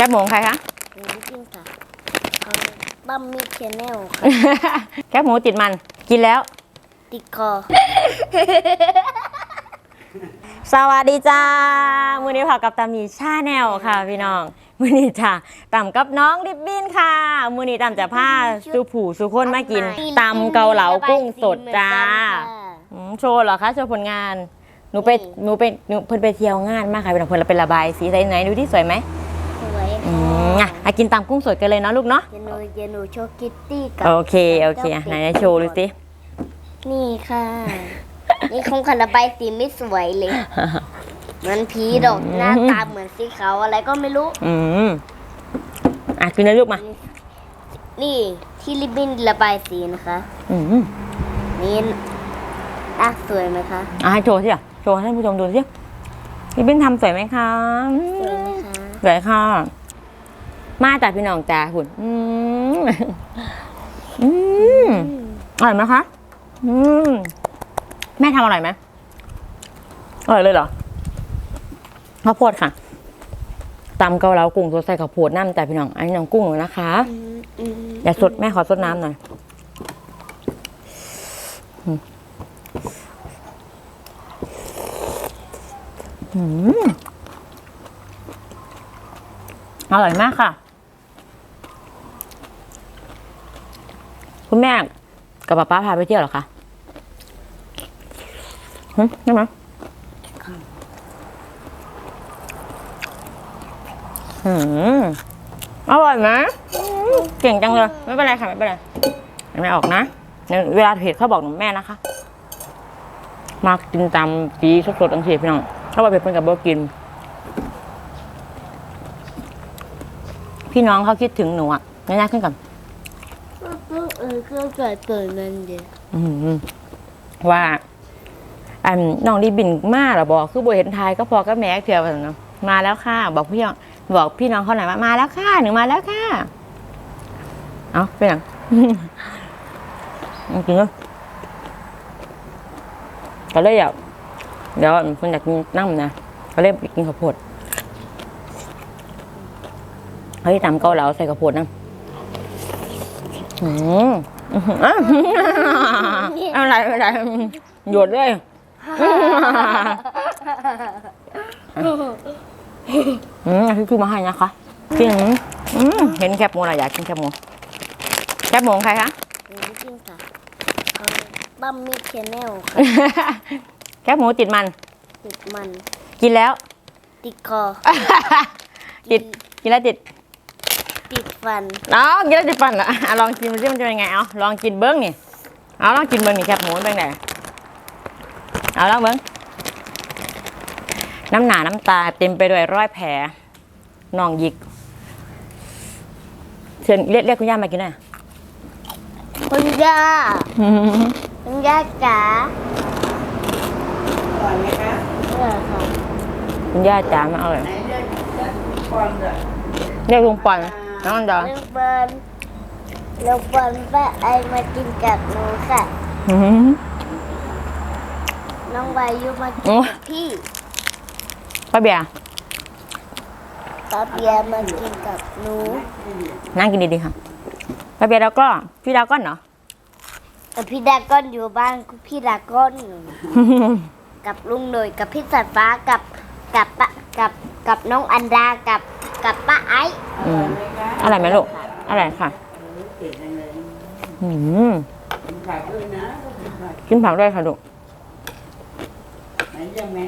คบหมูของใครคะหนูจริงค่ะของบัมมี่ชแนลค่ะ แคบหมูติดมัน กินแล้ว ติดคอ สวัสดีจ้า มือนี้พอกับตามีชาแนลค่ะพี่น้อง มือนี้จ้าต่ำกับน้องริบบิ้นค่ะ มือนี้ต่ำจะผ้าสุผูสุคนมากินตำเกาเหลากุ้งสดจ้าอืมโชว์เหรอคะ โชว์ผลงาน หนูไปหนูไปหนูเพิ่นไปเที่ยวงานมากค่ะพี่น้องเพิ่นเราไประบายสีใสไหนดูที่สวยไหมสวย อืค่ะมอะอะกินตำกุ้งสดกันเลยเนาะลูกเนาะเดี๋ยวหนูเดี๋ยวหนูโชว์คิตตี้กับโอเคโอเคอะไหนๆโชว์ดูสินี่ค่ะ นี่คงคันระบายสีไม่สวยเลยเหมันผีดอกหน้าตาเหมือนสีขาวอะไรก็ไม่รู้ อืมอะกินเลยลูกมา นี่ที่ริบบิ้นระบายสีนะคะ อืมนี่น่าสวยไหมคะอะให้โชว์สิอะโชว์ให้ท่านผู้ชมดูสิพี่เป็นทำสวยไหมคะอืสวยมไหมคะสวยค่ะ มาจากพี่น้องจ้าคุณอืมอืมอร่อยไหมคะอืมแม่ทำอร่อยไหมอร่อยเลยเหรอข้าวโพดค่ะตำเกาเหลากุ้งสดใส่ข้าวโพดน้ำแต่พี่น้องอันนี้น้องกุ้งหนูนะคะอย่าสดแม่ขอสดน้ำหน่อยอืมอร่อยมากค่ะ คุณแม่กับป๊าป๊าพาไปเที่ยวเหรอคะใช่ไหมอืมอร่อยไหมเก่งจังเลย ไม่เป็นไรค่ะ ไม่เป็นไรไม่ออกนะเวลาเพจเขาบอกหนูแม่นะคะ มากินตามปีสดๆอังสีพี่น้องเขาบอกเพจเพิ่นกับโบกิน พี่น้องเขาคิดถึงหนูอะง่ายๆขึ้นก่อ นเออเครื่องเกิดเกิดมันเดียวอืมว่า อันน้องดีบินมาเหรอบอก คือโบเห็นทายก็พอก็แม่เทียวกันเนาะมาแล้วค่ะ บอกพี่น้องบอกพี่น้องเขาหน่อยว่ามาแล้วค่ะหนูมาแล้วค่ะ เอาไปยังเอากินเลยก็เลยอยากเดี๋ยวคนอยากกินน้ำนะก็เลยไปกินข้าวโพดเฮ้ยตำเกาเหลาใส่ข้าวโพดนะอืม อะเอะไรอะไรหยดเลยอืมพี่มาให้นะคะกินอืมเห็นแคบหมูอะไรอยากกินแคบหมูแคบหมูใครคะหนูจริงค่ะบัมมี่ชแนลค่ะแคบหมูติดมัน ติดมัน กินแล้ว ติดคอ ติดกินแล้วติด ติดฟันอ๋อกินแล้วติดฟันเหรออะลองกินมันสิมันจะเป็นไงเอาลองกินเบิ้งนี่เอาลองกินเบิ้งนี่แคบหมูมันเป็นไงเอาลองเบิ้งน้ำหนาน้ำตาเต็มไปด้วยรอยแผลน่องหยิกเชิญเรียกเรียกคุณย่ามากินหน่อยคุณย่าคุณย่าจ๋าก่อนไหมคะเออค่ะคุณย่าจ๋ามาเอาเลยไหนเลือกก่อนเถอะเรียกลุงปอนน้ องอันดาลูกบอลลูกบอลแม่ไอมากินกับหนูค่ะ อื้อหือน้องวายุมากินโอ้กับพี่ป้าเบียร์ตาเบียร์มากินกับหนูนั่งกินดีๆค่ะป้าเบียร์แล้วก็พี่ดาวก้อนเหรอแต่พี่ดาก้อนอยู่บ้านพี่ดาก้อนกับลุงหน่ยกับพี่สัตว์ฟ้ากับกับปะกับกับน้องอันดากับ กับป้าไอซ์อืมอร่อยไหมลูกอร่อยค่ะเก่งจังเลยอืมกินผักด้วยนะกินผักกินผักด้วยค่ะลูกไหนจะแม่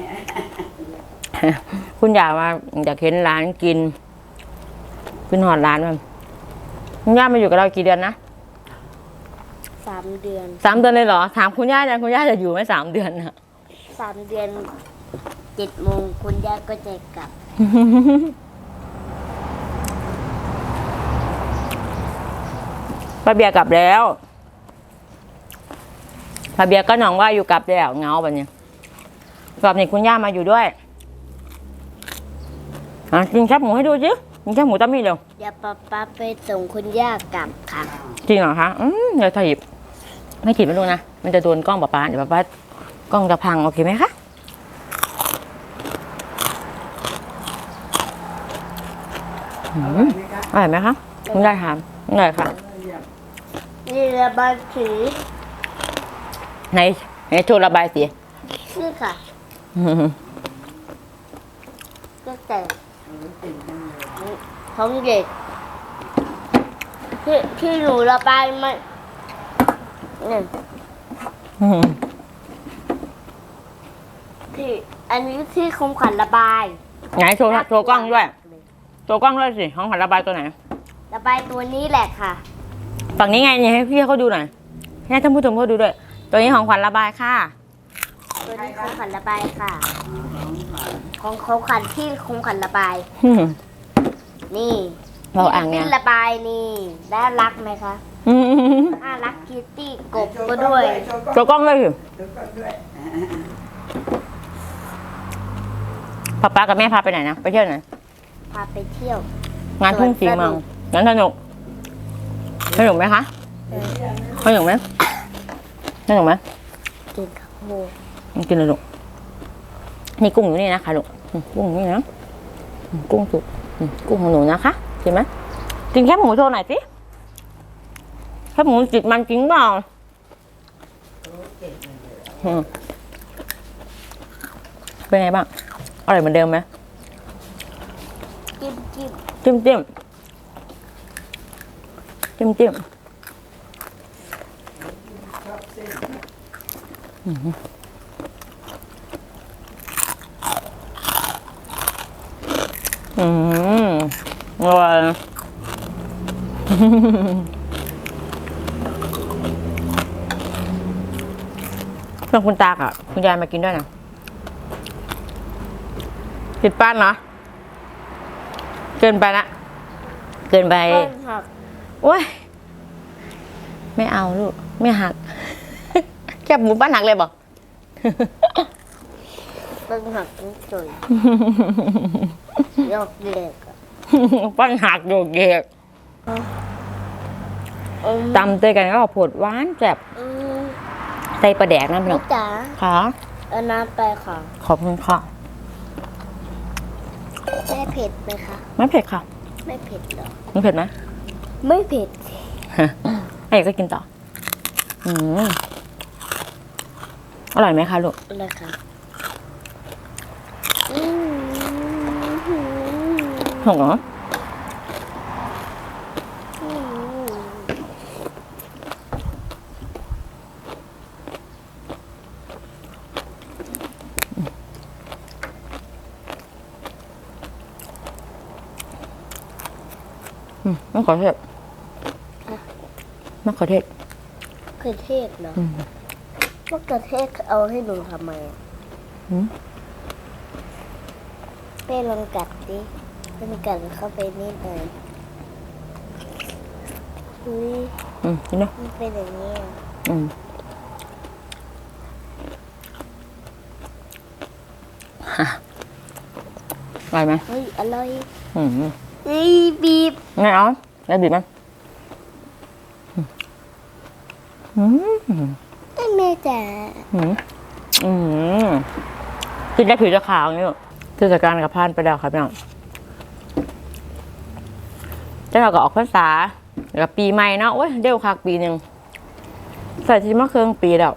คุณอยากมาอยากเห็นร้านกินกินหอดร้านมันคุณย่ามาอยู่กับเรากี่เดือนนะสามเดือนสามเดือนเลยเหรอ ถามคุณย่าจังคุณย่าจะอยู่ไหมสามเดือนนะสามเดือนเจ็ดโมงคุณย่าก็จะกลับ ป้าเบียร์กลับแล้วป้าเบียร์ก็น้องว่าอยู่กลับแล้วเหงาแบบนี้กลับนี่คุณย่ามาอยู่ด้วยอะกินแคบหมูให้ดูสิกินแคบหมูตั้มมี่เร็วเดี๋ยวป๊าป๊าไปส่งคุณย่ากลับค่ะ จริงเหรอคะอืมเดี๋ยวถีบไม่ถีบไม่รู้นะมันจะโดนกล้องป๊าป๊าเดี๋ยวป๊าป๊ากล้องจะพังโอเคไหมคะอร่อยไหมคะอร่อยไหมคะคุณยายถามอร่อยค่ะเยี่ยม นี่ระบายสีในในโชว์ระบายสีนี่ค่ะอืมก็แต่เออเก่งจังเลยของเด็กที่ที่หนูระบายมันเนี่ยอืมที่อันนี้ที่คมขันระบายไหนโชว์โชว์กล้องด้วยโชว์กล้องด้วยสิของขวัญระบายตัวไหน ระบายตัวนี้แหละค่ะ ฝั่งนี้ไงเนี่ยให้พี่เขาดูหน่อยให้ท่านผู้ชมเขาดูด้วย ตัวนี้ของขวัญระบายค่ะ ตัวนี้คมขันระบายค่ะ ของคมขันที่คมขันระบายอืมนี่เราอ่างเนี่ยที่ระบายนี่น่ารักไหมคะอืมน่ารักคิตตี้กบก็ด้วยโชว์กล้องโชว์กล้องด้วยสิโชว์กล้องด้วยป๊าป๊ากับแม่พาไปไหนนะ ไปเที่ยวไหน พาไปเที่ยว งานทุ่งสีเมืองงั้นสนุก สนุกไหมคะสนุกไหมสนุกไหมกินข้าวโพดมันกินเลยลูกนี่กุ้งอยู่นี่นะคะลูกอืมกุ้งอยู่นี่นะอืมกุ้งสุกอืมกุ้งของหนูนะคะกินไหมกินแค่หมูโชว์หน่อยสิแค่หมูจิตมันจริงเปล่าอืมเป็นไงบ้างอร่อยเหมือนเดิมไหมจิ้มจิ้มจิ้มจิ้ม จิ้มจิ้มอืมอืมอร่อยเพื่อนคุณตากอะ คุณยายมากินด้วยนะติดป้านเหรอ เกินไปละเกินไปต้นหัก โอ้ยไม่เอาลูก ไม่หัก แค่หมูป้านหักเลยบอกต้นหักนิดหน่อยยอกเด็กอะป้านหักโยกเยกอืมตำเตยกันก็ผดหวานแซ่บอืมใส่ปลาแดกนะพี่น้แม่องจ๋าค่ะเอาน้ำไปค่ะ ขอบคุณค่ะแม่เผ็ดไหมคะ ไม่เผ็ดค่ะ ไม่เผ็ดหรอไม่เผ็ดไหม ไม่เผ็ด ไอ้ก็กินต่ออืมอร่อยไหมคะลูก เลยค่ะอืมหงเหรออืมอืมมะเขือเทศ มะเขือเทศมะเขือเทศเหรออืมมะเขือเทศเอาให้หนูทำไมอะหืมเป้ลองกัดดิเป็นกัดเข้าไปนิดหน่อยอุ้ยอืมกินด้วยมันเป็นอย่างนี้อะอืมฮะอร่อยไหมเฮ้ยอร่อยอืม เฮ้ยบีบ ไม่เอาแล้วบีบมัน อืมแม่จ๋าอืมอืมกินได้ผิวจะขาวอย่างนี้ลูกเทศกาลกับพานไปแล้วครับพี่น้องจ้าเราก็ออกพรรษาแล้วก็ปีใหม่เนาะโอ้ยเดี๋ยวคักปีหนึ่งใส่ที่มะเคืองปีแล้ว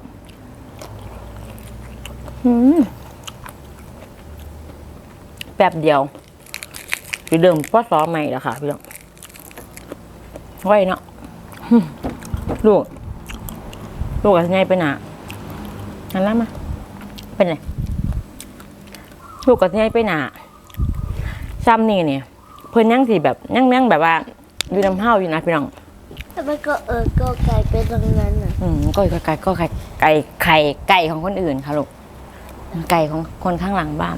อืมแป๊บเดียวไปเดิมพ่อสอใหม่แล้วค่ะพี่น้องไว้เนาะลูก ลูกกับไงไปหนาหันหล่ามาเป็นไงลูกกับไงไปหนาซ้ำนี่เนี่ยเพิ่นยังสิแบบยังยังแบบว่าอยู่น้ำเห้าอยู่นะพี่น้องแล้วมันก็เออก็ไกลไปตรงนั้นอะอืมก็ไก่ก็ไก่ไก่ไข่ไก่ของคนอื่นค่ะลูกไก่ของคนข้างหลังบ้าน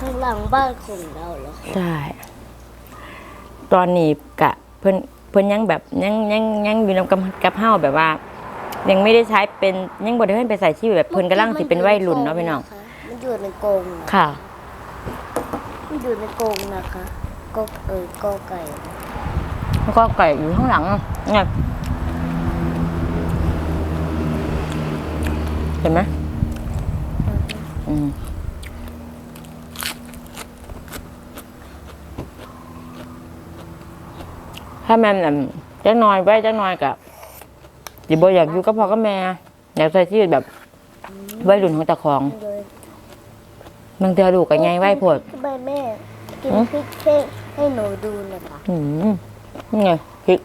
ข้างหลังบ้านของเราเหรอใช่ตอนนี้กะเพิ่นเพิ่นยังแบบยังยังยังอยู่ในกับกับเห้าแบบว่า ยังไม่ได้ใช้เป็นยังบ่ได้ให้ไปใส่ชีวิตแบบเพิ่นกำลังสิเป็นวัยรุ่นเนาะพี่น้องมันอยู่ในกรงอะค่ะมันอยู่ในกรงนะคะก็เออก็ไก่แล้วก็ไก่อยู่ข้างหลังเนี่ยเห็นไหมอืมาแม่นอั่นจักหน้อยไว้จักหน้อยกับสิบ่อยากอยู่กับพ่อกับแม่ อยากใช้ชีวิตแบบวัยรุ่นของตะของเลยบางเทื่อลูกก็ใหญ่ไว้โพด ทำไมแม่กินอืมพริกให้ให้หนูดูหน่อยค่ะอืมนี่ไงพริก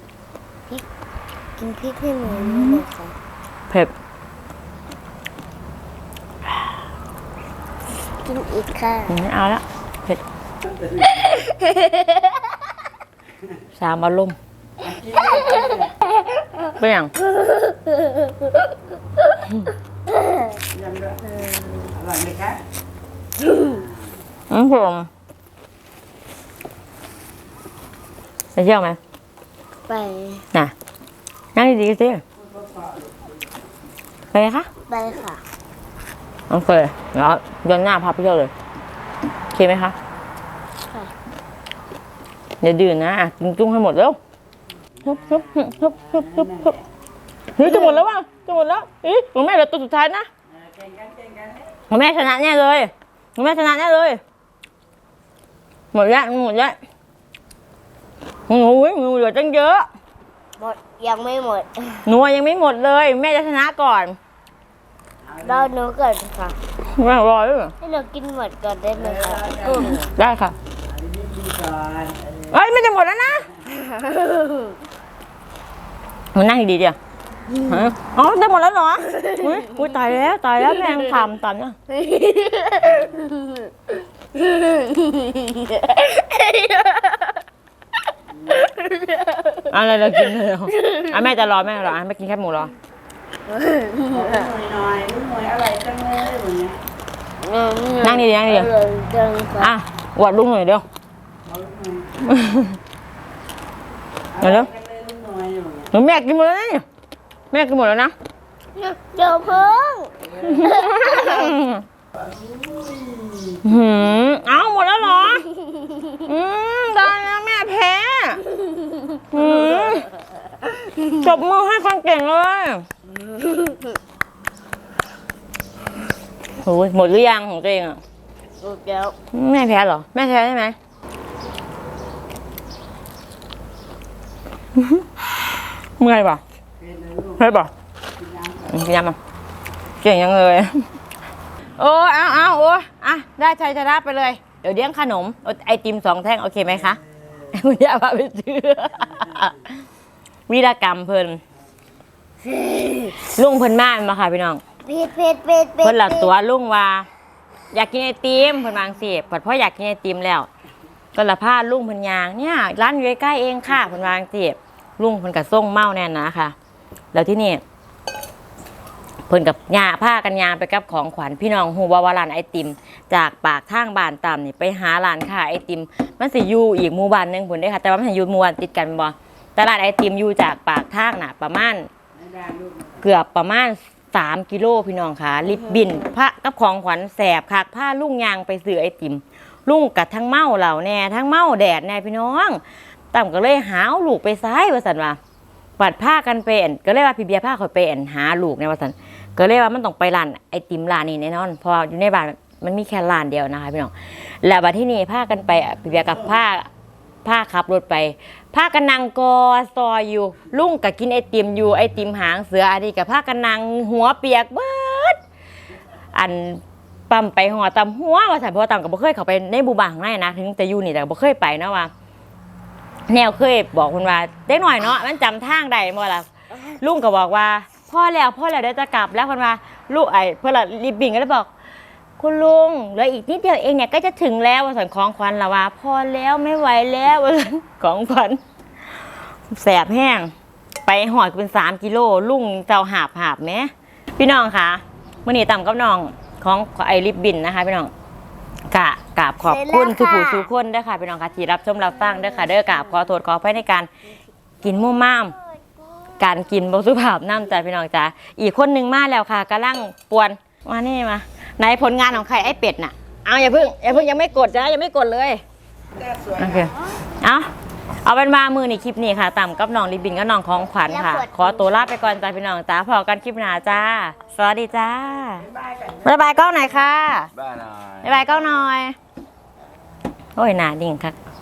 กินพริกให้หนูดูหน่อยค่ะเผ็ดกินอีกค่ะ อืมไม่เอาละเผ็ด สามอารมณ์เป็นอย่างยังด้วยอร่อยไหมคะอืมผมไปเที่ยวไหมไป น่ะนั่งดีๆสิไปไหมคะไปค่ะโอเคแล้วเดือนหน้าพาไปเที่ยวเลยโอเคไหมคะค่ะ เดี๋ยวดื่นนะอะกินจุ้งให้หมดแล้วฮึบฮึบฮึบฮึบฮึบฮึบฮึบเฮ้ยจะหมดแล้วว่ะจะหมดแล้วอีของแม่เหลือตัวสุดท้ายนะเก่งกันเก่งกันของแม่ชนะแน่เลยของแม่ชนะแน่เลย หมดแล้วหมดแล้วโอ้ยหนูเหลือตั้งเยอะ หมดยังไม่หมด หนูยังไม่หมดเลย แม่จะชนะก่อนรอหนูก่อนค่ะแม่รอด้วยให้หนูกินหมดก่อนได้ไหมคะกุ้งได้ค่ะอันนี้ดีก่อน เอ้ยไม่จะหมดแล้วนะมันนั่งดีๆเดียวฮะอ๋อจะหมดแล้วเหรออุ้ยอุ้ยตายแล้วตายแล้วแม่งทำตามเนี่ยอะไรเรากินเลยเหรออะแม่จะรอแม่รออะแม่กินแค่หมูรอลูกหน่อยหน่อยลูกหน่อยอร่อยจังเลยอย่างเงี้ยนั่งดีๆนั่งดีอร่อยจังๆค่ะอะอวดลุงหน่อยเดียว เดี๋ยวเดี๋ยวจังเลยลูกหน่อยอย่างเงี้ยหนูแม่กินหมดแล้วนะแม่กินหมดแล้วนะเดี๋ยวเพิ่งหืมเอาหมดแล้วเหรอ อืมได้แล้วแม่แพ้หืมจบมือให้คนเก่งเลยโอ้ยหมดหรือยังของตัวเองอะหมดแล้วแม่แพ้เหรอ แม่แพ้ใช่ไหม เมื่อยป่ะเป็นเลยลูกเมื่อยป่ะกินน้ำก่อนกินยำอะเก่งยังเลยโอ้เอาเอาโอ้อะได้ชัยชนะไปเลย เดี๋ยวเลี้ยงขนมเอาไอติมสองแท่ง โอเคไหมคะคุณย่าพาไปซื้อวีรกรรมเพิ่นลุงเพิ่นมาแม่นมาค่ะพี่น้องเป็ดเป็ดเป็ดเป็ดเพิ่นหลัดตัวลุงว่า อยากกินไอติมเพิ่นวาจั่งสิเพิ่นเพราะอยากกินไอติมแล้ว ก็ละพาลุงเพิ่นยางเนี่ยร้านอยู่ใกล้ๆเองค่ะเพิ่นวาจั่งสิ ลุงเพิ่นก็ส่งเมาแน่นนะค่ะ แล้วที่นี่เพิ่นกับยาผ้ากันยางไปกับของขวัญพี่น้องฮู้ว่าว่าร้านไอติม จากปากทางบ้านตามนี่ไปหาร้านค้าไอติม มันสิอยู่อีกหมู่บ้านหนึงพุ่นเด้อค่ะ แต่ว่ามันสิอยู่หมู่บ้านติดกันบ่ต่ร้านไอติมอยู่จากปากทางน่ะ ประมาณเกือบประมาณ3กิโลพี่น้องค่ะลิบบินพระกับของขวัญแสบคักผ้าลุงยางไปซื้อไอติมลุงกัดทั้งเมาเหล่าแน่ทั้งเมาแดดแน่พี่น้อง ต่ำก็เลยหาลูกไปซ้ายว่าสันว่าปัดผ้ากันไปอั่นก็เลยว่าพี่เบียร์ผ้าคอยไปอั่นหาลูกในว่าสันก็เลยว่ามันต้องไปร้านไอติมร้านนี้แน่นอนเพออยู่ในบ้านมันมีแค่ร้านเดียวนะคะพี่น้องแล้วบัดที่นี่ผ้ากันไปพี่เบียร์กับผ้าผ้าขับรถไปพากันนังกอซอยอยู่ ลุงก็กินไอติมอยู่ไอติมหางเสืออันนี้กับพากันนังหัวเปียกเบิดอันปั๊มไปหัวตำหัวว่าสันเพราะว่าตำก็บ่เคยเข้าไปในบูบางข้างนนะ ถึงจะอยู่นี่แต่บ่เคยไปนะว่า แนวเคยบอกคุณว่าเด็กหน่อยเนาะมันจำทางได้บ่ล่ะลุงก็บอกว่าพ่อแล้วพ่อแล้วเดี๋ยวจะกลับแล้วคนว่าลูกไอ้เพื่อนละรีบบิ่งก็เลยบอก คุณลุงเหลืออีกนิดเดียวเองเนี่ยก็จะถึงแล้วว่าสันของขวัญละว่าพอแล้วไม่ไหวแล้วว่าซั่นของขวัญแสบแห้ง ไปหอดเป็นสามกิโลลุงเจ้าหาบหาบไหมพี่น้องคะมื่อนี้ต่ำกับน้องของไอริบบินนะคะพี่น้องกะ กราบขอบคุณทุกผู้ทุกคนเด้อค่ะพี่น้องค่ะที่รับชมรับฟังเด้อค่ะเด้อกราบขอโทษขออภัยในการกินมุ่มม่าม การกินบสุภาพน้ำใจพี่น้องจ้าอีกคนหนึ่งมาแล้วค่ะกำลังปวนมานี่มาในผลงานของใครไอ้เป็ดน่ะเอาอย่าเพิ่งอย่าเพิ่งยังไม่กดจ้ายังไม่กดเลยแต่สวยโอเคเอาเอาเป็นว่ามือในคลิปนี้ค่ะต่ำกับน้องริบบินกับน้องของขวัญค่ะ ขอตัวลาไปก่อนจ้าพี่น้องจ้าพอกันคลิปหน้าจ้า สวัสดีจ้าบายกันบ๊ายบายกล้องหน่อยค่ะบ้านหน่อยบ๊ายบายกล้องหน่อย โอ้ยหนาดิ่งค่ะ